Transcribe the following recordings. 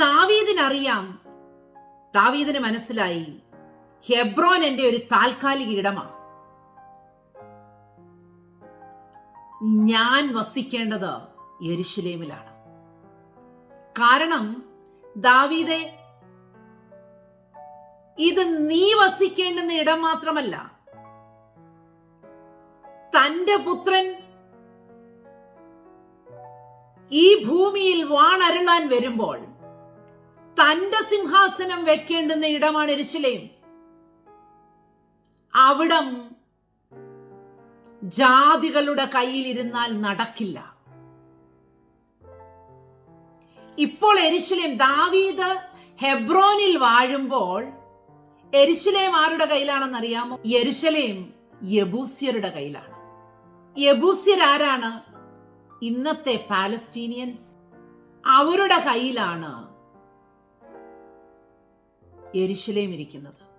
ദാവീദിനറിയാം. ദാവീദിന് മനസ്സിലായി ഹെബ്രോൻ എന്റെ ഒരു താൽക്കാലിക ഇടമാണ് ഞാൻ വസിക്കേണ്ടത് യരിശിലേമിലാണ്. കാരണം ദാവീദെ ഇത് നീ വസിക്കേണ്ടുന്ന ഇടം മാത്രമല്ല തന്റെ പുത്രൻ ഈ ഭൂമിയിൽ വാണരുളാൻ വരുമ്പോൾ തന്റെ സിംഹാസനം വെക്കേണ്ടുന്ന ഇടമാണ് എരിശിലയും അവിടം ജാതികളുടെ കയ്യിലിരുന്നാൽ നടക്കില്ല. ഇപ്പോൾ എരിശിലേം ദാവീദ് ഹെബ്രോനിൽ വാഴുമ്പോൾ എരിശിലേം ആരുടെ കയ്യിലാണെന്ന് അറിയാമോ യെരുശലേം യബൂസ്യരുടെ കയ്യിലാണ്. യബൂസ്യർ ആരാണ് ഇന്നത്തെ പാലസ്റ്റീനിയൻസ്. അവരുടെ കയ്യിലാണ് എരിശിലേം ഇരിക്കുന്നത്.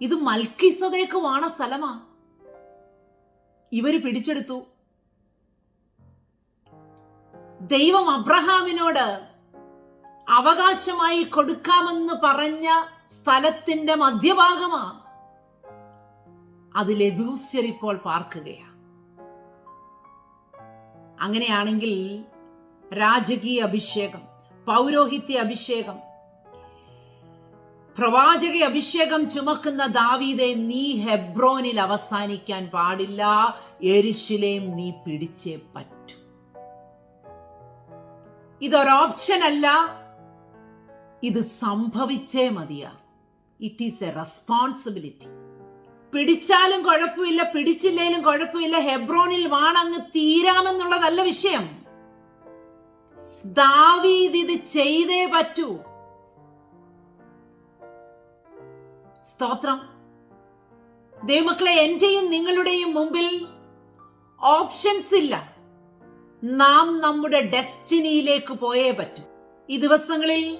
ഇത് മൽക്കിസതേക്ക് വാണ സ്ഥലമാ. ഇവർ പിടിച്ചെടുത്തു. ദൈവം അബ്രഹാമിനോട് അവകാശമായി കൊടുക്കാമെന്ന് പറഞ്ഞ സ്ഥലത്തിന്റെ മധ്യഭാഗമാ. അതിലെ ലബൂസ്യർ ഇപ്പോൾ പാർക്കുകയാണ് അങ്ങനെയാണെങ്കിൽ രാജകീയ അഭിഷേകം പൗരോഹിത്യ അഭിഷേകം പ്രവാചക അഭിഷേകം ചുമക്കുന്ന ദാവീദെ നീ ഹെബ്രോനിൽ അവസാനിക്കാൻ പാടില്ല. എരിശിലേം നീ പിടിച്ചേ പറ്റൂ. ഇതൊരോപ്ഷൻ അല്ല. ഇത് സംഭവിച്ചേ മതിയാ. ഇറ്റ് ഈസ് എ റെസ്പോൺസിബിലിറ്റി പിടിച്ചാലും കുഴപ്പമില്ല പിടിച്ചില്ലേലും കുഴപ്പമില്ല ഹെബ്രോണിൽ വാണങ്ങ് തീരാമെന്നുള്ളതല്ല വിഷയം. ദാവീദ് ഇത് ചെയ്തേ പറ്റൂ. സ്തോത്രം. ദൈവമക്കളെ എന്റെയും നിങ്ങളുടെയും മുമ്പിൽ ഓപ്ഷൻസ് ഇല്ല. നാം നമ്മുടെ ഡെസ്റ്റിനിയിലേക്ക് പോയേ പറ്റൂ. ഈ ദിവസങ്ങളിൽ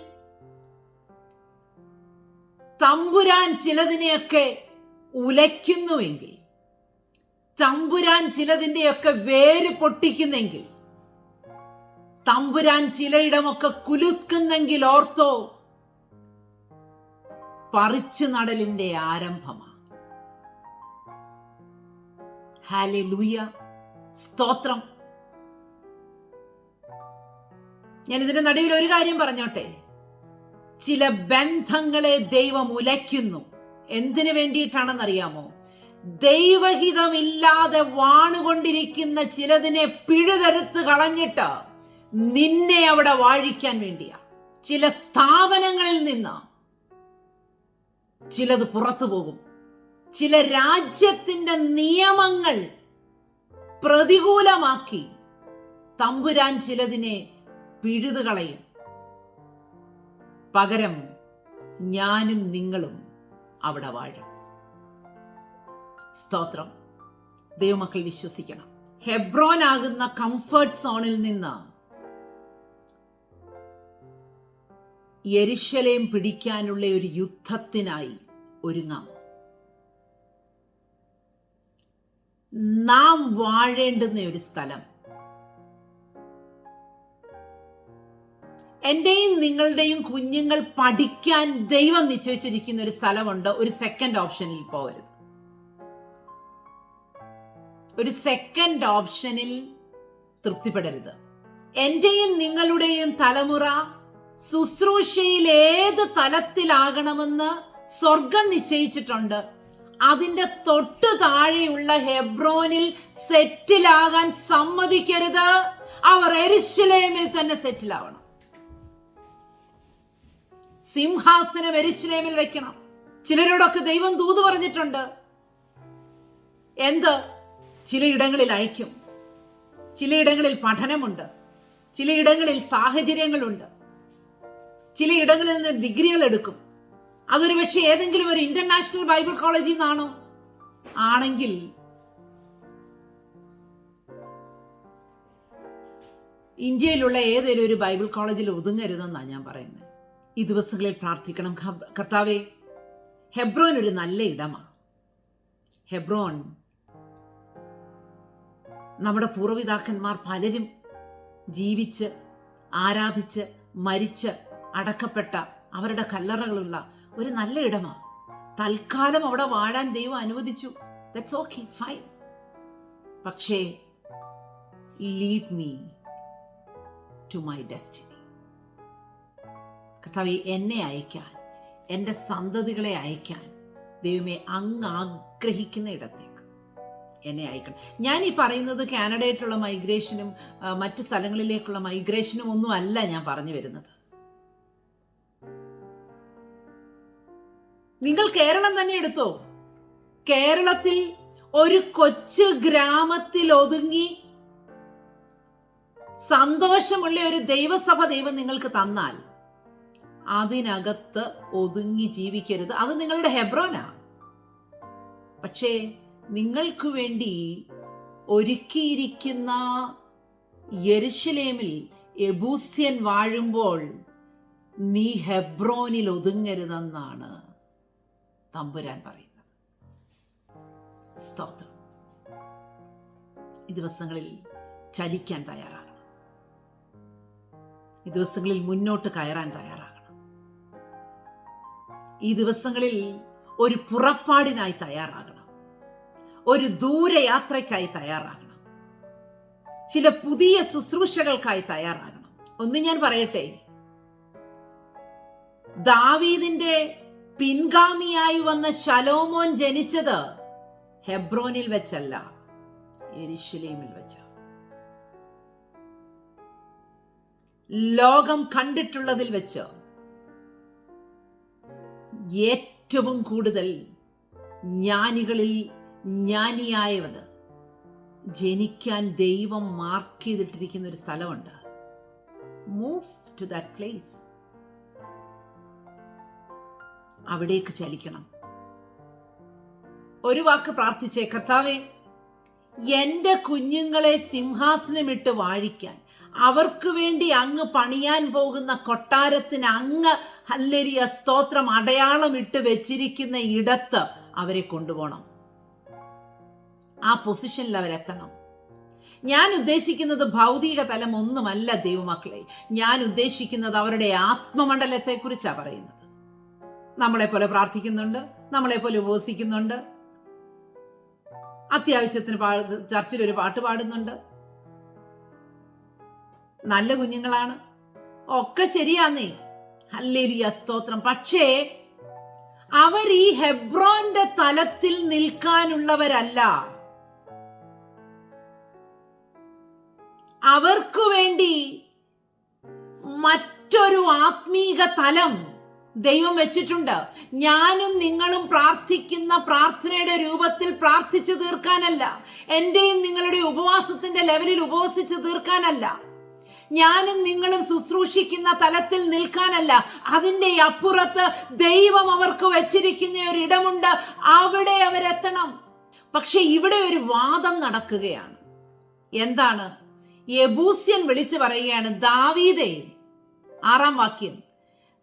തമ്പുരാൻ ചിലതിനെയൊക്കെ ഉലയ്ക്കുന്നുവെങ്കിൽ തമ്പുരാൻ ചിലതിന്റെയൊക്കെ വേര് പൊട്ടിക്കുന്നെങ്കിൽ തമ്പുരാൻ ചിലയിടമൊക്കെ കുലുക്കുന്നെങ്കിൽ ഓർത്തോ പറിച്ചു നടലിന്റെ ആരംഭമാണ്. ഹാലെ ലൂയ സ്തോത്രം. ഞാൻ ഇതിന്റെ നടുവിൽ ഒരു കാര്യം പറഞ്ഞോട്ടെ? ചില ബന്ധങ്ങളെ ദൈവം ഉലയ്ക്കുന്നു. എന്തിനു വേണ്ടിയിട്ടാണെന്നറിയാമോ? ദൈവഹിതമില്ലാതെ വാണുകൊണ്ടിരിക്കുന്ന ചിലതിനെ പിഴുതെടുത്ത് കളഞ്ഞിട്ട് നിന്നെ അവിടെ വാഴിക്കാൻ വേണ്ടിയാ. ചില സ്ഥാപനങ്ങളിൽ നിന്ന് ചിലത് പുറത്തു പോകും. ചില രാജ്യത്തിന്റെ നിയമങ്ങൾ പ്രതികൂലമാക്കി തമ്പുരാൻ ചിലതിനെ പിഴുതുകളയും പകരം ഞാനും നിങ്ങളും അവിടെ വാഴും. സ്തോത്രം. ദൈവമക്കൾ വിശ്വസിക്കണം. ഹെബ്രോൻ ആകുന്ന കംഫർട്ട് സോണിൽ നിന്ന് യെരുശലേം പിടിക്കാനുള്ള ഒരു യുദ്ധത്തിനായി ഒരുങ്ങാം. നാം വാഴേണ്ടുന്ന ഒരു സ്ഥലം. എന്റെയും നിങ്ങളുടെയും കുഞ്ഞുങ്ങൾ പഠിക്കാൻ ദൈവം നിശ്ചയിച്ചിരിക്കുന്ന ഒരു സ്ഥലമുണ്ട്. ഒരു സെക്കൻഡ് ഓപ്ഷനിൽ പോകരുത് ഒരു സെക്കൻഡ് ഓപ്ഷനിൽ തൃപ്തിപ്പെടരുത്. എന്റെയും നിങ്ങളുടെയും തലമുറ ശുശ്രൂഷയിൽ ഏത് തലത്തിലാകണമെന്ന് സ്വർഗം നിശ്ചയിച്ചിട്ടുണ്ട്. അതിന്റെ തൊട്ടു താഴെയുള്ള ഹെബ്രോനിൽ സെറ്റിലാകാൻ സമ്മതിക്കരുത്. അവർ എരിശിലേമിൽ തന്നെ സെറ്റിലാവണം. സിംഹാസനം എരിശിലേമിൽ വെക്കണം. ചിലരോടൊക്കെ ദൈവം തൂത് പറഞ്ഞിട്ടുണ്ട്. എന്ത്? ചിലയിടങ്ങളിൽ അയക്കും ചിലയിടങ്ങളിൽ പഠനമുണ്ട്. ചിലയിടങ്ങളിൽ സാഹചര്യങ്ങളുണ്ട്. ചിലയിടങ്ങളിൽ നിന്ന് ഡിഗ്രികൾ എടുക്കും. അതൊരു പക്ഷേ ഏതെങ്കിലും ഒരു ഇന്റർനാഷണൽ ബൈബിൾ കോളേജിൽ നിന്നാണോ? ആണെങ്കിൽ ഇന്ത്യയിലുള്ള ഏതെങ്കിലും ഒരു ബൈബിൾ കോളേജിൽ ഒതുങ്ങരുതെന്നാണ് ഞാൻ പറയുന്നത് ഈ ദിവസങ്ങളിൽ പ്രാർത്ഥിക്കണം കർത്താവെ ഹെബ്രോൻ ഒരു നല്ല ഇടമാണ് ഹെബ്രോൻ നമ്മുടെ പൂർവപിതാക്കന്മാർ പലരും ജീവിച്ച് ആരാധിച്ച് മരിച്ച് അടക്കപ്പെട്ട അവരുടെ കല്ലറകളുള്ള ഒരു നല്ല ഇടമാണ് തൽക്കാലം അവിടെ വാഴാൻ ദൈവം അനുവദിച്ചു. ദറ്റ്സ് ഓക്കെ ഫൈൻ പക്ഷേ lead me to my destiny കർത്താവ് എന്നെ അയക്കാൻ എന്റെ സന്തതികളെ അയക്കാൻ ദൈവമേ അങ്ങ് ആഗ്രഹിക്കുന്ന ഇടത്തേക്ക് എന്നെ അയക്കണം ഞാൻ ഈ പറയുന്നത് കാനഡയായിട്ടുള്ള മൈഗ്രേഷനും മറ്റ് സ്ഥലങ്ങളിലേക്കുള്ള മൈഗ്രേഷനും ഒന്നും അല്ല ഞാൻ പറഞ്ഞു വരുന്നത്. നിങ്ങൾ കേരളം തന്നെ എടുത്തോ? കേരളത്തിൽ ഒരു കൊച്ചു ഗ്രാമത്തിൽ ഒതുങ്ങി സന്തോഷമുള്ള ഒരു ദൈവസഭ ദൈവം നിങ്ങൾക്ക് തന്നാൽ അതിനകത്ത് ഒതുങ്ങി ജീവിക്കരുത്. അത് നിങ്ങളുടെ ഹെബ്രോനാ. പക്ഷേ നിങ്ങൾക്ക് വേണ്ടി ഒരുക്കിയിരിക്കുന്ന യെരുഷലേമിൽ എബൂസ്യൻ വാഴുമ്പോൾ നീ ഹെബ്രോനിൽ ഒതുങ്ങരുതെന്നാണ് തമ്പുരാൻ പറയുന്നത്. സ്തോത്രം. ഈ ദിവസങ്ങളിൽ ചലിക്കാൻ തയ്യാറാകണം. ഈ ദിവസങ്ങളിൽ മുന്നോട്ട് കയറാൻ തയ്യാറാകണം. ഈ ദിവസങ്ങളിൽ ഒരു പുറപ്പാടിനായി തയ്യാറാകണം. ഒരു ദൂരയാത്രയ്ക്കായി തയ്യാറാകണം. ചില പുതിയ ശുശ്രൂഷകൾക്കായി തയ്യാറാകണം. ഒന്ന് ഞാൻ പറയട്ടെ. ദാവീദിന്റെ പിൻഗാമിയായി വന്ന ശലോമോൻ ജനിച്ചത് ഹെബ്രോനിൽ വെച്ചല്ല എരിശിലേമിൽ വെച്ച. ലോകം കണ്ടിട്ടുള്ളതിൽ വെച്ച് ഏറ്റവും കൂടുതൽ ജ്ഞാനികളിൽ ജ്ഞാനിയായവത് ജനിക്കാൻ ദൈവം മാർക്ക് ചെയ്തിട്ടിരിക്കുന്ന ഒരു സ്ഥലമുണ്ട്. മൂവ് ടു ദാറ്റ് പ്ലേസ് അവിടേക്ക് ചലിക്കണം. ഒരു വാക്ക് പ്രാർത്ഥിച്ചേ കർത്താവേ എന്റെ കുഞ്ഞുങ്ങളെ സിംഹാസനമിട്ട് വാഴിക്കാൻ അവർക്ക് വേണ്ടി അങ്ങ് പണിയാൻ പോകുന്ന കൊട്ടാരത്തിന് അങ്ങ് ഹല്ലരിയ സ്തോത്രം അടയാളം ഇട്ട് വെച്ചിരിക്കുന്ന ഇടത്ത് അവരെ കൊണ്ടുപോകണം. ആ പൊസിഷനിൽ അവരെത്തണം. ഞാൻ ഉദ്ദേശിക്കുന്നത് ഭൗതിക തലം ഒന്നുമല്ല ദൈവമക്കളെ. ഞാൻ ഉദ്ദേശിക്കുന്നത് അവരുടെ ആത്മമണ്ഡലത്തെ കുറിച്ചാണ് പറയുന്നത്. നമ്മളെ പോലെ പ്രാർത്ഥിക്കുന്നുണ്ട് നമ്മളെ പോലെ ഉപവസിക്കുന്നുണ്ട്. അത്യാവശ്യത്തിന് ചർച്ചിൽ ഒരു പാട്ട് പാടുന്നുണ്ട്. നല്ല കുഞ്ഞുങ്ങളാണ്. ഒക്കെ ശരിയാന്നേ. ഹല്ലേലിയ സ്തോത്രം. പക്ഷേ അവർ ഈ ഹെബ്രോന്റെ തലത്തിൽ നിൽക്കാനുള്ളവരല്ല. അവർക്കു വേണ്ടി മറ്റൊരു ആത്മീക തലം ദൈവം വെച്ചിട്ടുണ്ട്. ഞാനും നിങ്ങളും പ്രാർത്ഥിക്കുന്ന പ്രാർത്ഥനയുടെ രൂപത്തിൽ പ്രാർത്ഥിച്ചു തീർക്കാനല്ല. എന്റെയും നിങ്ങളുടെ ഉപവാസത്തിന്റെ ലെവലിൽ ഉപവസിച്ച് തീർക്കാനല്ല. ഞാനും നിങ്ങളും ശുശ്രൂഷിക്കുന്ന തലത്തിൽ നിൽക്കാനല്ല. അതിന്റെ അപ്പുറത്ത് ദൈവം അവർക്ക് വെച്ചിരിക്കുന്ന ഒരു ഇടമുണ്ട്. അവിടെ അവരെത്തണം. പക്ഷെ ഇവിടെ ഒരു വാദം നടക്കുകയാണ്. എന്താണ്? യബൂസ്യൻ വിളിച്ചു പറയുകയാണ് ദാവീദേ ആറാം വാക്യം.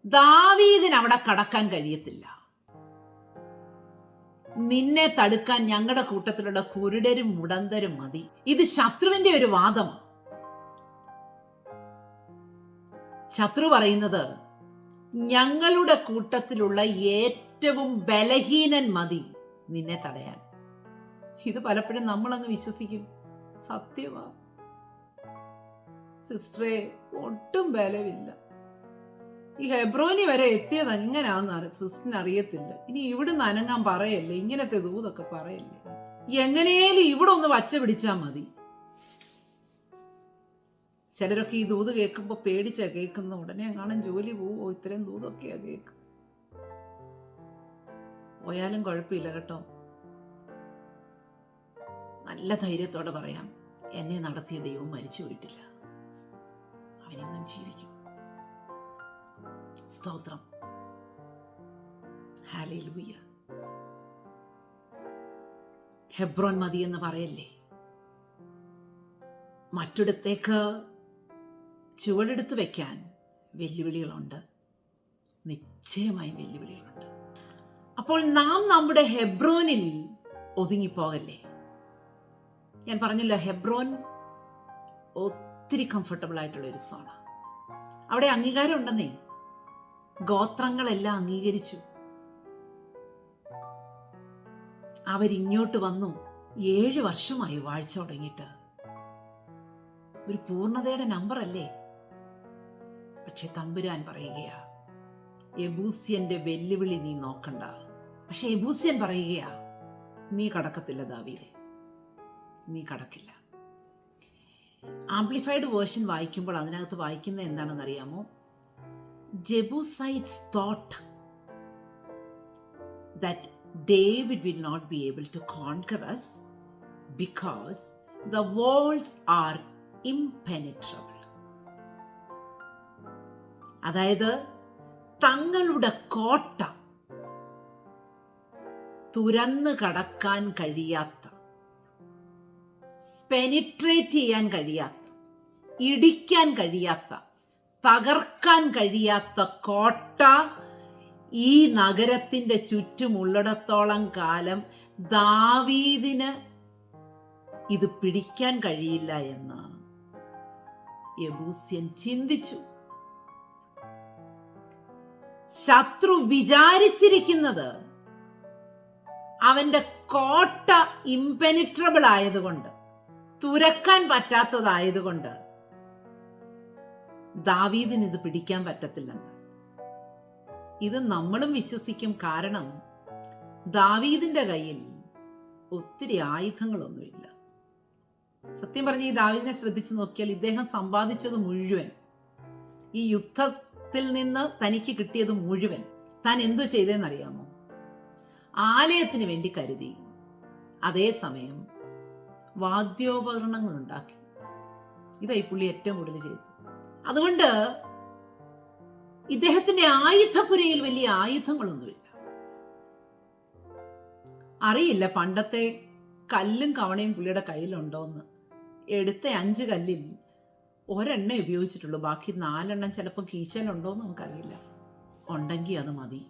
ദാവീദിന് അവിടെ കടക്കാൻ കഴിയത്തില്ല. നിന്നെ തടുക്കാൻ ഞങ്ങളുടെ കൂട്ടത്തിലുള്ള കുരുടരും മുടന്തരും മതി. ഇത് ശത്രുവിന്റെ ഒരു വാദം. ശത്രു പറയുന്നത് ഞങ്ങളുടെ കൂട്ടത്തിലുള്ള ഏറ്റവും ബലഹീനൻ മതി നിന്നെ തടയാൻ. ഇത് പലപ്പോഴും നമ്മളങ്ങ് വിശ്വസിക്കും. സത്യമാ സിസ്റ്ററെ ഒട്ടും ബലമില്ല. ഈ ഹെബ്രോനി വരെ എത്തിയത് എങ്ങനെയാന്ന് സിസ്റ്ററിന് അറിയത്തില്ല. ഇനി ഇവിടുന്ന് അനങ്ങാൻ പറയല്ലേ? ഇങ്ങനത്തെ ദൂതൊക്കെ പറയല്ലേ? എങ്ങനെയാലും ഇവിടെ ഒന്ന് വച്ച പിടിച്ചാ മതി. ചിലരൊക്കെ ഈ ദൂത് കേൾക്കുമ്പോൾ പേടിച്ചാ കേൾക്കുന്ന ഉടനെ എങ്ങാനും ജോലി പോവോ? ഇത്രയും ദൂതൊക്കെയാ കേൾക്കും പോയാലും കുഴപ്പമില്ല കേട്ടോ. നല്ല ധൈര്യത്തോടെ പറയാം. എന്നെ നടത്തിയ ദൈവം മരിച്ചു പോയിട്ടില്ല. അവനെന്നും ജീവിക്കും. സ്തോത്രം. ഹാലൂയ ഹെബ്രോൻ മതി എന്ന് പറയല്ലേ? മറ്റിടത്തേക്ക് ചുവടെടുത്ത് വെക്കാൻ വെല്ലുവിളികളുണ്ട്. നിശ്ചയമായും വെല്ലുവിളികളുണ്ട്. അപ്പോൾ നാം നമ്മുടെ ഹെബ്രോനിൽ ഒതുങ്ങിപ്പോകല്ലേ? ഞാൻ പറഞ്ഞല്ലോ ഹെബ്രോൻ ഒത്തിരി കംഫർട്ടബിൾ ആയിട്ടുള്ള ഒരു സോണ. അവിടെ അംഗീകാരം ഉണ്ടെന്നേ ഗോത്രങ്ങളെല്ലാം അംഗീകരിച്ചു. അവരിങ്ങോട്ട് വന്നു ഏഴ് വർഷമായി വാഴ്ച തുടങ്ങിയിട്ട്. ഒരു പൂർണതയുടെ നമ്പർ അല്ലേ? പക്ഷെ തമ്പുരാൻ പറയുകയാ എബൂസ്യന്റെ വെല്ലുവിളി നീ നോക്കണ്ട. പക്ഷെ എബൂസ്യൻ പറയുകയാ നീ കടക്കത്തില്ല ദാവീദെ നീ കടക്കില്ല. ആംപ്ലിഫൈഡ് വേർഷൻ വായിക്കുമ്പോൾ അതിനകത്ത് വായിക്കുന്നത് എന്താണെന്ന് Jebusites thought that David will not be able to conquer us because the walls are impenetrable. അതായത് തങ്ങളുടെ കോട്ട തുരന്ന് കടക്കാൻ കഴിയാത്ത പെനിട്രേറ്റ് ചെയ്യാൻ കഴിയാത്ത ഇടിക്കാൻ കഴിയാത്ത തകർക്കാൻ കഴിയാത്ത കോട്ട ഈ നഗരത്തിന്റെ ചുറ്റുമുള്ളിടത്തോളം കാലം ദാവീദിന് ഇത് പിടിക്കാൻ കഴിയില്ല എന്ന് യബൂസ്യൻ ചിന്തിച്ചു. ശത്രു വിചാരിച്ചിരിക്കുന്നത് അവന്റെ കോട്ട ഇംപെനിട്രബിൾ ആയതുകൊണ്ട് തുരക്കാൻ പറ്റാത്തതായതുകൊണ്ട് ദാവീദിന് ഇത് പിടിക്കാൻ പറ്റത്തില്ലെന്ന്. ഇത് നമ്മളും വിശ്വസിക്കും കാരണം ദാവീദിന്റെ കയ്യിൽ ഒത്തിരി ആയുധങ്ങളൊന്നുമില്ല. സത്യം പറഞ്ഞ ഈ ദാവീദിനെ ശ്രദ്ധിച്ചു നോക്കിയാൽ ഇദ്ദേഹം സമ്പാദിച്ചത് മുഴുവൻ. ഈ യുദ്ധത്തിൽ നിന്ന് തനിക്ക് കിട്ടിയത് മുഴുവൻ. താൻ എന്തു ചെയ്തതെന്നറിയാമോ ആലയത്തിന് വേണ്ടി കരുതി. അതേസമയം വാദ്യോപകരണങ്ങൾ ഉണ്ടാക്കി. ഇതായി പുള്ളി ഏറ്റവും കൂടുതൽ ചെയ്തു അതുകൊണ്ട് ഇദ്ദേഹത്തിന്റെ ആയുധപുരയിൽ വലിയ ആയുധങ്ങളൊന്നുമില്ല. അറിയില്ല പണ്ടത്തെ കല്ലും കവണയും പുള്ളിയുടെ കയ്യിലുണ്ടോന്ന്. എടുത്ത അഞ്ച് കല്ലിൽ ഒരെണ്ണ ഉപയോഗിച്ചിട്ടുള്ളൂ ബാക്കി നാലെണ്ണം ചിലപ്പോൾ കീച്ചയിലുണ്ടോന്ന് നമുക്കറിയില്ല. ഉണ്ടെങ്കിൽ അത് മതി.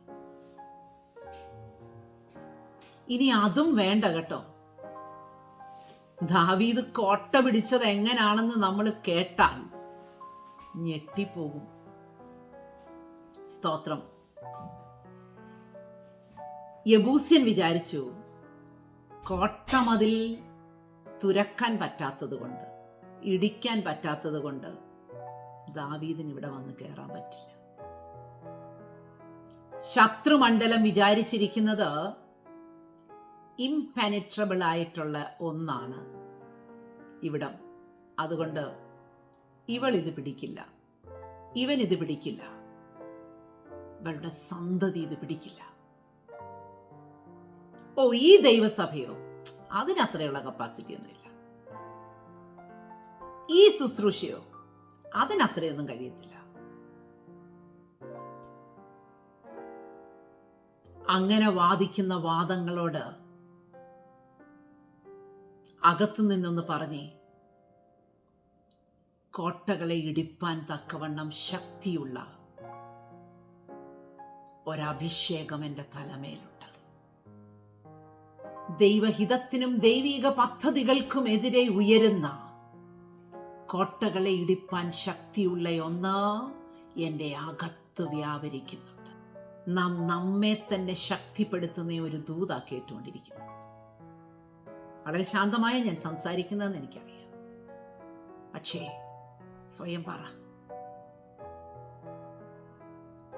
ഇനി അതും വേണ്ട കേട്ടോ. ദാവീദ് കോട്ട പിടിച്ചത് എങ്ങനാണെന്ന് നമ്മൾ കേട്ടാൽ ഞെട്ടിപ്പോകും. സ്തോത്രം. യബൂസ്യൻ വിചാരിച്ചു കോട്ടമതിൽ തുരക്കാൻ പറ്റാത്തത് കൊണ്ട് ഇടിക്കാൻ പറ്റാത്തത് കൊണ്ട് ദാവീദിന് ഇവിടെ വന്ന് കയറാൻ പറ്റില്ല. ശത്രുമണ്ഡലം വിചാരിച്ചിരിക്കുന്നത് ഇംപെനിട്രബിൾ ആയിട്ടുള്ള ഒന്നാണ് ഇവിടം. അതുകൊണ്ട് ഇവൾ ഇത് പിടിക്കില്ല. ഇവൻ ഇത് പിടിക്കില്ല. ഇവളുടെ സന്തതി ഇത് പിടിക്കില്ല. ഓ ഈ ദൈവസഭയോ? അതിനത്രയുള്ള കപ്പാസിറ്റി ഒന്നുമില്ല ഈ ശുശ്രൂഷയോ? അതിനത്രയൊന്നും കഴിയത്തില്ല. അങ്ങനെ വാദിക്കുന്ന വാദങ്ങളോട് അകത്തു നിന്നൊന്ന് പറഞ്ഞേ കോട്ടകളെ ഇടിപ്പാൻ തക്കവണ്ണം ശക്തിയുള്ള ഒരഭിഷേകം എന്റെ തലമേലുണ്ട്. ദൈവഹിതത്തിനും ദൈവിക പദ്ധതികൾക്കും എതിരെ ഉയരുന്ന കോട്ടകളെ ഇടിപ്പാൻ ശക്തിയുള്ള ഒന്ന് എന്റെ അകത്ത് വ്യാപരിക്കുന്നുണ്ട്. നാം നമ്മെ തന്നെ ശക്തിപ്പെടുത്തുന്ന ഒരു ദൂത കേട്ടുകൊണ്ടിരിക്കുന്നത്. വളരെ ശാന്തമായി ഞാൻ സംസാരിക്കുന്നതെന്ന് എനിക്കറിയാം. പക്ഷേ സ്വയം പറ.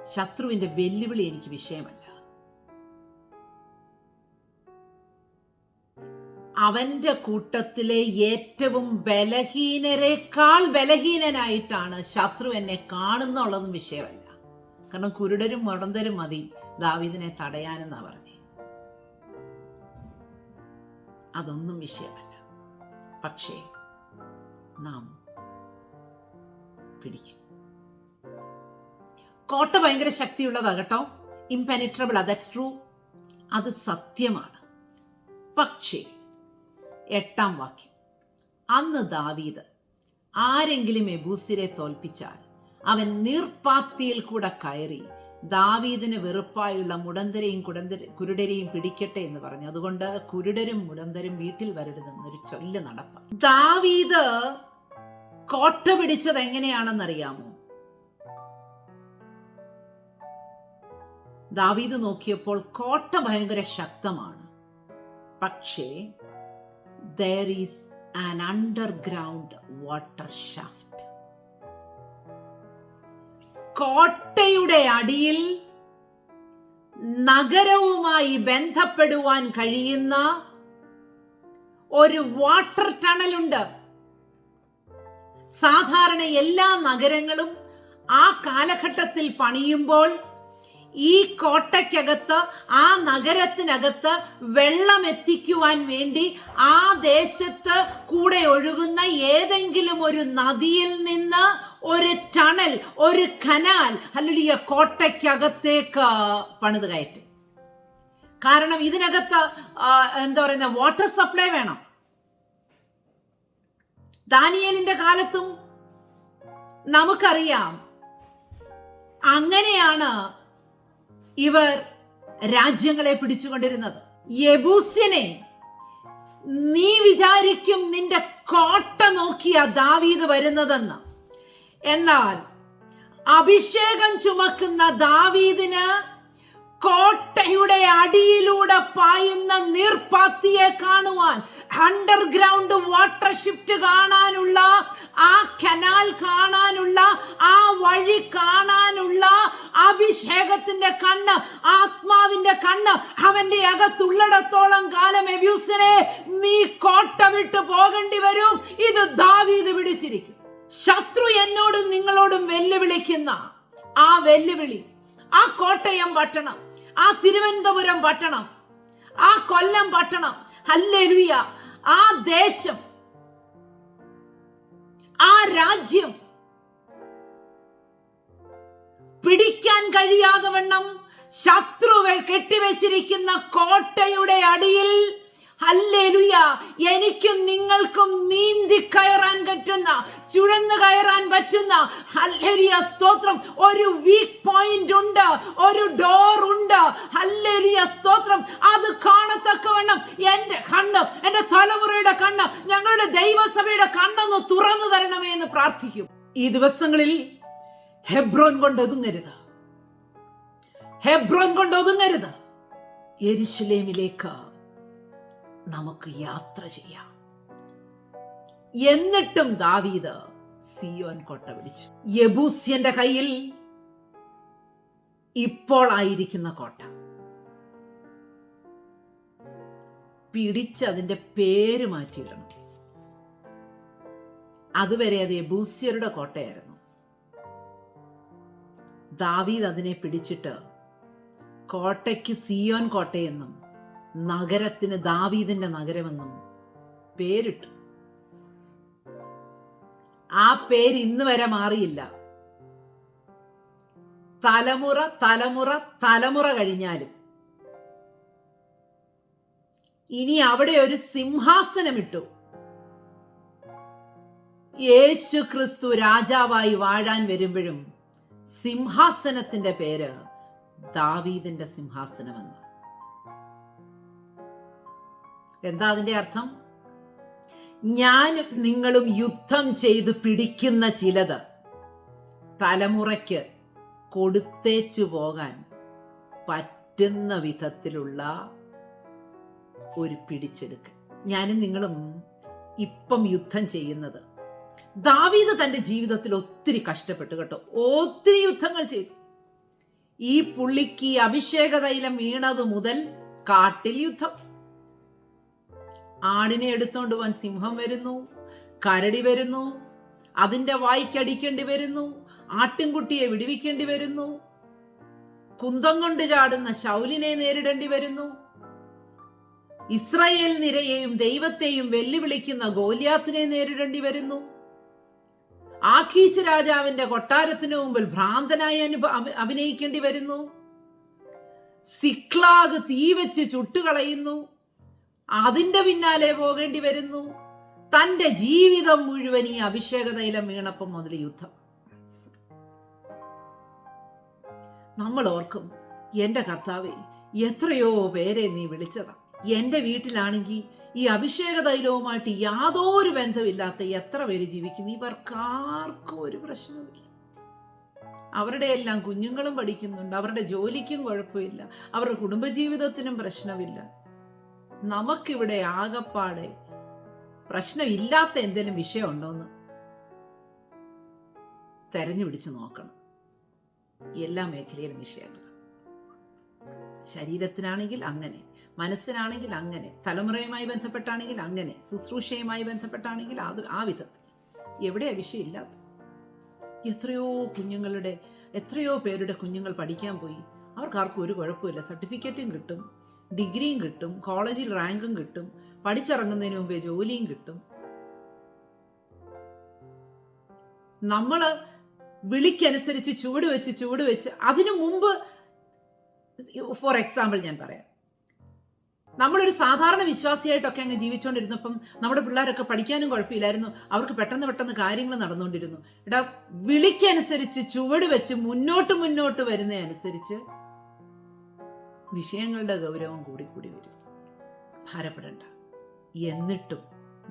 ശത്രുവിന്റെ വെല്ലുവിളി എനിക്ക് വിഷയമല്ല. അവന്റെ കൂട്ടത്തിലെ ഏറ്റവും ബലഹീനരെക്കാൾ ബലഹീനനായിട്ടാണ് ശത്രു എന്നെ കാണുന്നുള്ളതും വിഷയമല്ല. കാരണം കുരുടരും മുടന്തരും മതി. ദാവിദിനെ തടയാനെന്നാ പറഞ്ഞേ. അതൊന്നും വിഷയമല്ല. പക്ഷേ നാം പിടിക്കും. കോട്ട ഭയങ്കര ശക്തിയുള്ളതാ കേട്ടോ. ഇംപെനിട്രബിൾ ദാറ്റ്സ് ട്രൂ അത് സത്യമാണ്. പക്ഷേ എട്ടാം വാക്യം. അന്ന് ദാവീദ് ആരെങ്കിലും എബൂസിരെ തോൽപ്പിച്ചാൽ അവൻ നീർപ്പാത്തിയിൽ കൂടെ കയറി ദാവീദിന് വെറുപ്പായുള്ള മുടന്തരെയും കുടന്തര കുരുടരെയും പിടിക്കട്ടെ എന്ന് പറഞ്ഞു. അതുകൊണ്ട് കുരുടരും മുടന്തരും വീട്ടിൽ വരരുതെന്നൊരു ചൊല്ല് നടപ്പാണ് ദാവീദ് കോട്ട പിടിച്ചത് എങ്ങനെയാണെന്നറിയാമോ ദാവീദ് നോക്കിയപ്പോൾ കോട്ട ഭയങ്കര ശക്തമാണ്. പക്ഷേ there is an underground water shaft കോട്ടയുടെ അടിയിൽ നഗരവുമായി ബന്ധപ്പെടുവാൻ കഴിയുന്ന ഒരു വാട്ടർ ടണലുണ്ട് സാധാരണ എല്ലാ നഗരങ്ങളും ആ കാലഘട്ടത്തിൽ പണിയുമ്പോൾ ഈ കോട്ടയ്ക്കകത്ത് ആ നഗരത്തിനകത്ത് വെള്ളം എത്തിക്കുവാൻ വേണ്ടി ആ ദേശത്ത് കൂടെ ഒഴുകുന്ന ഏതെങ്കിലും ഒരു നദിയിൽ നിന്ന് ഒരു ടണൽ ഒരു കനാൽ അല്ലെങ്കിൽ കോട്ടയ്ക്കകത്തേക്ക് പണിത് കയറ്റും. കാരണം ഇതിനകത്ത് എന്താ പറയുന്ന വാട്ടർ സപ്ലൈ വേണം. ദാനിയേലിന്റെ കാലത്തും നമുക്കറിയാം അങ്ങനെയാണ് ഇവർ രാജ്യങ്ങളെ പിടിച്ചുകൊണ്ടിരുന്നത്. യബൂസ്യനെ നീ വിചാരിക്കും നിന്റെ കോട്ട നോക്കിയ ദാവീദ് വരുന്നതെന്ന്. എന്നാൽ അഭിഷേകം ചുമക്കുന്ന ദാവീദിന് കോട്ടയുടെ അടിയിലൂടെ പായുന്ന നീർപ്പാത്തിയെ കാണുവാൻ അണ്ടർഗ്രൗണ്ട് വാട്ടർ ഷിഫ്റ്റ് കാണാനുള്ള ആ കനാൽ കാണാനുള്ള ആ വഴി കാണാനുള്ള അഭിഷേകത്തിന്റെ കണ്ണ് ആത്മാവിന്റെ കണ്ണ് അവന്റെ അകത്തുള്ളിടത്തോളം കാലം എബ്യൂസിനെ നീ കോട്ട വിട്ടു പോകേണ്ടി വരും. ഇത് ദാവീത് പിടിച്ചിരിക്കും. ശത്രു എന്നോടും നിങ്ങളോടും വെല്ലുവിളിക്കുന്ന ആ വെല്ലുവിളി ആ കോട്ടയം പട്ടണം ആ തിരുവനന്തപുരം പട്ടണം ആ കൊല്ലം പട്ടണം ഹല്ലേലൂയ ആ ദേശം ആ രാജ്യം പിടിക്കാൻ കഴിയാതെ വണ്ണം ശത്രുവൾ കെട്ടിവെച്ചിരിക്കുന്ന കോട്ടയുടെ അടിയിൽ ഹല്ലേലൂയ. എനിക്കും നിങ്ങൾക്കും നീന്തി കയറാൻ പറ്റുന്ന ചുഴന്നു കയറാൻ പറ്റുന്ന ഹല്ലേലൂയ സ്തോത്രം. ഒരു വീക്ക് പോയിന്റ് ഉണ്ട് ഒരു ഡോർ ഉണ്ട്. ഹല്ലേലൂയ സ്തോത്രം. അത് കാണത്തക്കവണ്ണം എന്റെ കണ്ണ് എന്റെ തലമുറയുടെ കണ്ണ് ഞങ്ങളുടെ ദൈവസഭയുടെ കണ്ണൊന്ന് തുറന്നു തരണമേ എന്ന് പ്രാർത്ഥിക്കും. ഈ ദിവസങ്ങളിൽ ഹെബ്രോൻ കൊണ്ട് ഒതുങ്ങരുത്. ഹെബ്രോൻ കൊണ്ട് ഒതുങ്ങരുത്. എരിശിലേമിലേക്ക് നമുക്ക് യാത്ര ചെയ്യാം. എന്നിട്ടും ദാവീദ് സിയോൻ കോട്ട പിടിച്ചു. യബൂസ്യന്റെ കയ്യിൽ ഇപ്പോൾ ആയിരിക്കുന്ന കോട്ട. പിടിച്ച് അതിന്റെ പേര് മാറ്റിയിടണം. അതുവരെ അത് യബൂസ്യരുടെ കോട്ടയായിരുന്നു. ദാവീദ് അതിനെ പിടിച്ചിട്ട് കോട്ടയ്ക്ക് സിയോൻ കോട്ടയെന്നും നഗരത്തിന് ദാവീദിന്റെ നഗരമെന്നും പേരിട്ടു. ആ പേര് ഇന്ന് വരെ മാറിയില്ല. തലമുറ തലമുറ തലമുറ കഴിഞ്ഞാലും. ഇനി അവിടെ ഒരു സിംഹാസനമിട്ടു. യേശു ക്രിസ്തു രാജാവായി വാഴാൻ വരുമ്പോഴും സിംഹാസനത്തിന്റെ പേര് ദാവീദിന്റെ സിംഹാസനമെന്ന് എന്താ അതിന്റെ അർത്ഥം? ഞാനും നിങ്ങളും യുദ്ധം ചെയ്ത് പിടിക്കുന്ന ചിലത് തലമുറയ്ക്ക് കൊടുത്തേച്ചു പോകാൻ പറ്റുന്ന വിധത്തിലുള്ള ഒരു പിടിച്ചെടുക്കൽ. ഞാനും നിങ്ങളും ഇപ്പം യുദ്ധം ചെയ്യുന്നത്. ദാവീദ് തന്റെ ജീവിതത്തിൽ ഒത്തിരി കഷ്ടപ്പെട്ടു കേട്ടോ. ഒത്തിരി യുദ്ധങ്ങൾ ചെയ്തു. ഈ പുള്ളിക്ക് അഭിഷേക തൈലം വീണത് മുതൽ കാട്ടിൽ യുദ്ധം. ആടിനെ എടുത്തോണ്ട് വൻ സിംഹം വരുന്നു കരടി വരുന്നു അതിന്റെ വായിക്കടിക്കേണ്ടി വരുന്നു ആട്ടിൻകുട്ടിയെ വിടുവിക്കേണ്ടി വരുന്നു കുന്തം കൊണ്ട് ചാടുന്ന ശൗലിനെ നേരിടേണ്ടി വരുന്നു. ഇസ്രായേൽ നിരയെയും ദൈവത്തെയും വെല്ലുവിളിക്കുന്ന ഗോലിയാത്തിനെ നേരിടേണ്ടി വരുന്നു. ആഖീശ് രാജാവിന്റെ കൊട്ടാരത്തിനു മുമ്പിൽ ഭ്രാന്തനായി അനുഭ അഭിനയിക്കേണ്ടി വരുന്നു. സിക്ലാഗ് തീ വെച്ച് ചുട്ടുകളയുന്നു. അതിന്റെ പിന്നാലെ പോകേണ്ടി വരുന്നു. തന്റെ ജീവിതം മുഴുവൻ ഈ അഭിഷേക തൈലം വീണപ്പം മുതൽ യുദ്ധം. നമ്മൾ ഓർക്കും എന്റെ കർത്താവെ എത്രയോ പേരെ നീ വിളിച്ചതാ. എന്റെ വീട്ടിലാണെങ്കിൽ ഈ അഭിഷേക തൈലവുമായിട്ട് യാതൊരു ബന്ധമില്ലാത്ത എത്ര പേര് ജീവിക്കുന്നു ഇവർക്കാർക്കും ഒരു പ്രശ്നമില്ല അവരുടെ എല്ലാം കുഞ്ഞുങ്ങളും പഠിക്കുന്നുണ്ട്. അവരുടെ ജോലിക്കും കുഴപ്പമില്ല. അവരുടെ കുടുംബജീവിതത്തിനും പ്രശ്നമില്ല. നമുക്കിവിടെ ആകപ്പാടെ പ്രശ്നമില്ലാത്ത എന്തെങ്കിലും വിഷയമുണ്ടോന്ന് തെരഞ്ഞു പിടിച്ച് നോക്കണം എല്ലാ മേഖലയിലും വിഷയങ്ങൾ. ശരീരത്തിനാണെങ്കിൽ അങ്ങനെ മനസ്സിനാണെങ്കിൽ അങ്ങനെ തലമുറയുമായി ബന്ധപ്പെട്ടാണെങ്കിൽ അങ്ങനെ ശുശ്രൂഷയുമായി ബന്ധപ്പെട്ടാണെങ്കിൽ അത് ആ വിധത്തിൽ. എവിടെയാ വിഷയമില്ലാത്ത? എത്രയോ കുഞ്ഞുങ്ങളുടെ എത്രയോ പേരുടെ കുഞ്ഞുങ്ങൾ പഠിക്കാൻ പോയി. അവർക്ക് ആർക്കും ഒരു കുഴപ്പമില്ല സർട്ടിഫിക്കറ്റും കിട്ടും. ഡിഗ്രിയും കിട്ടും കോളേജിൽ റാങ്കും കിട്ടും പഠിച്ചിറങ്ങുന്നതിന് മുമ്പേ ജോലിയും കിട്ടും. നമ്മൾ വിളിക്കനുസരിച്ച് ചൂട് വെച്ച് ചൂട് വെച്ച് അതിനു മുമ്പ് ഫോർ എക്സാമ്പിൾ ഞാൻ പറയാം. നമ്മളൊരു സാധാരണ വിശ്വാസിയായിട്ടൊക്കെ അങ്ങ് ജീവിച്ചുകൊണ്ടിരുന്നപ്പം നമ്മുടെ പിള്ളേരൊക്കെ പഠിക്കാനും കുഴപ്പമില്ലായിരുന്നു. അവർക്ക് പെട്ടെന്ന് പെട്ടെന്ന് കാര്യങ്ങൾ നടന്നുകൊണ്ടിരുന്നു. എടാ വിളിക്കനുസരിച്ച് ചുവട് വെച്ച് മുന്നോട്ട് മുന്നോട്ട് വരുന്ന അനുസരിച്ച് വിഷയങ്ങളുടെ ഗൗരവം കൂടി കൂടി വരും. ഭാരപ്പെടണ്ട. എന്നിട്ടും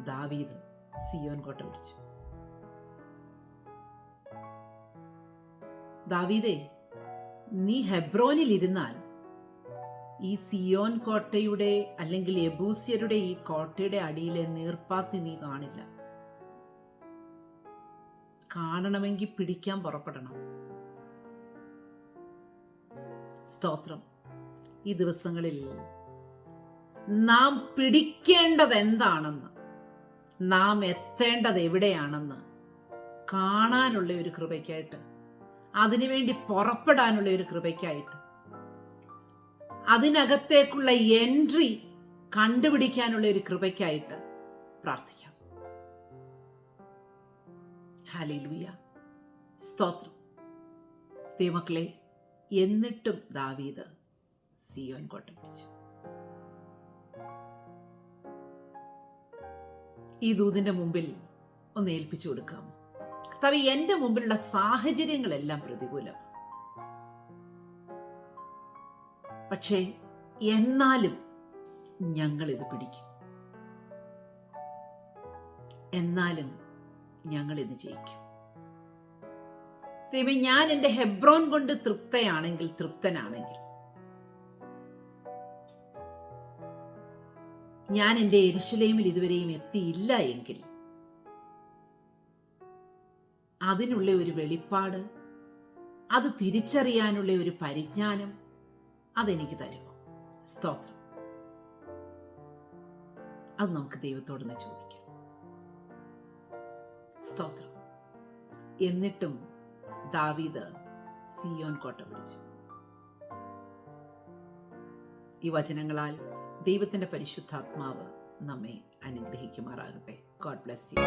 ദാവീദ് സിയോൻ കോട്ട പിടിച്ചു. ദാവീദേ നീ ഹെബ്രോനിൽ ഇരുന്നാൽ ഈ സിയോൻ കോട്ടയുടെ അല്ലെങ്കിൽ എബൂസ്യരുടെ ഈ കോട്ടയുടെ അടിയിലെ നീർപ്പാത്തി നീ കാണില്ല. കാണണമെങ്കിൽ പിടിക്കാൻ പുറപ്പെടണം. സ്തോത്രം. ഈ ദിവസങ്ങളിൽ നാം പിടിക്കേണ്ടത് എന്താണെന്ന് നാം എത്തേണ്ടത് എവിടെയാണെന്ന് കാണാനുള്ള ഒരു കൃപയ്ക്കായിട്ട് അതിനുവേണ്ടി പുറപ്പെടാനുള്ള ഒരു കൃപയ്ക്കായിട്ട് അതിനകത്തേക്കുള്ള എൻട്രി കണ്ടുപിടിക്കാനുള്ള ഒരു കൃപയ്ക്കായിട്ട് പ്രാർത്ഥിക്കാം. ഹലിലൂയ സ്തോത്രം. ദൈവമക്കളെ എന്നിട്ടും ദാവീദ് സിയോൻ കോട്ടം പിടിച്ചു ഈ ദൂതിന്റെ മുമ്പിൽ ഒന്ന് ഏൽപ്പിച്ചു കൊടുക്കാം. കർത്താവ് എന്റെ മുമ്പിലുള്ള സാഹചര്യങ്ങളെല്ലാം പ്രതികൂലം പക്ഷേ എന്നാലും ഞങ്ങൾ ഇത് പിടിക്കും. എന്നാലും ഞങ്ങൾ ഇത് ജയിക്കും. ദൈവം ഞാൻ എന്റെ ഹെബ്രോൻ കൊണ്ട് തൃപ്തയാണെങ്കിൽ തൃപ്തനാണെങ്കിൽ ഞാൻ എന്റെ എരിശിലേമിൽ ഇതുവരെയും എത്തിയില്ല എങ്കിൽ. അതിനുള്ള ഒരു വെളിപ്പാട് അത് തിരിച്ചറിയാനുള്ള ഒരു പരിജ്ഞാനം അതെനിക്ക് തരുമോ? സ്തോത്രം. അത് നമുക്ക് ദൈവത്തോടൊന്ന് ചോദിക്കാം. സ്തോത്രം. എന്നിട്ടും ദാവീദ് സിയോൻ കോട്ട പിടിച്ചു. ഈ വചനങ്ങളാൽ ദൈവത്തിന്റെ പരിശുദ്ധാത്മാവ് നമ്മെ അനുഗ്രഹിക്കുമാറാകട്ടെ. God bless you